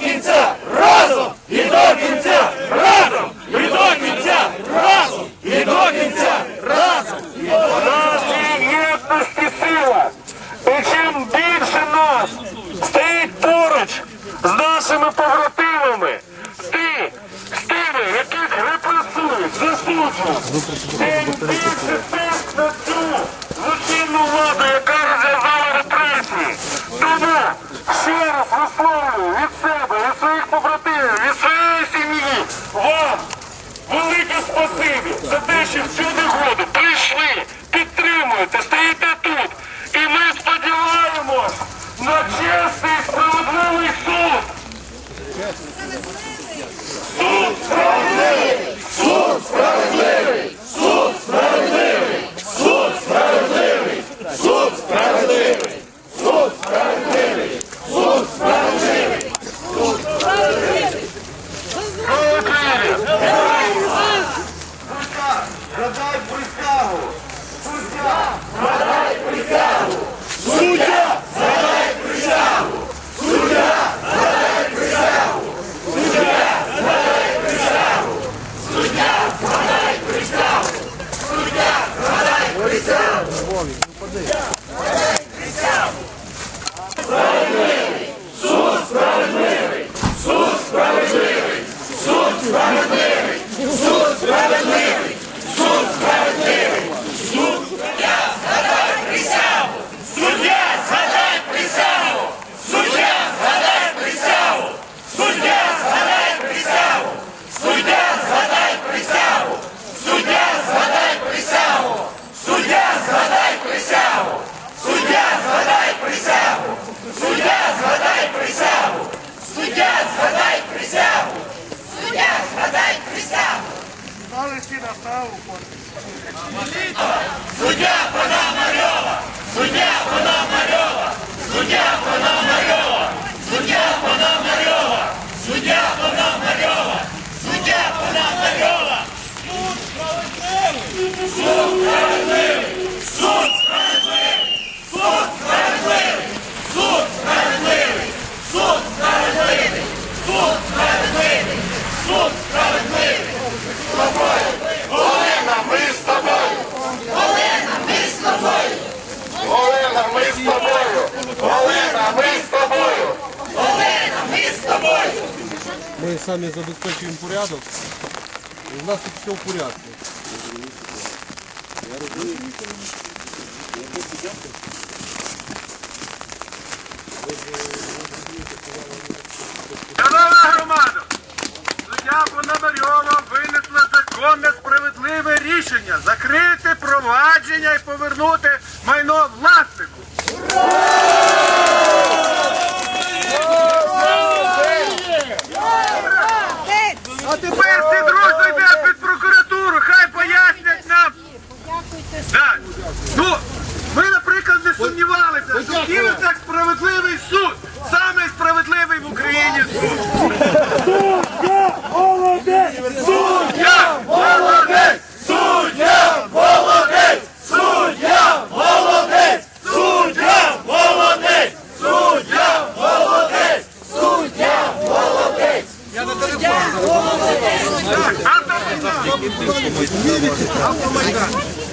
кінця. Разом, і до кінця! Разом, і до кінця! Разом, і до кінця! Разом. Нас єдності сила. І чим більше нас стоїть поруч з нашими побратимами, ти, з тими, яких репресують, засуджують, тим більше тиск на цю злочинну владу, яка розв'язала репресії. Тому ще раз висловлюю від спасибі за те, що в цю негоду прийшли, підтримуєте, стоїте тут. І ми сподіваємось на чесний справедливий суд. Слава Вести на ставку. Суддя Пана Марьова! Суддя! Ми самі забезпечуємо порядок. В нас тут все в порядку. Шановна громада! Суддя Пономарьова винесла законне справедливе рішення закрити провадження і повернути майно власнику. А тепер всі дружно йдемо під прокуратуру, хай пояснять нам. Так. Ну, ми, наприклад, не сумнівалися, що Київ так справедливий суд, самий справедливий в Україні суд. Автомайдан! Автомайдан!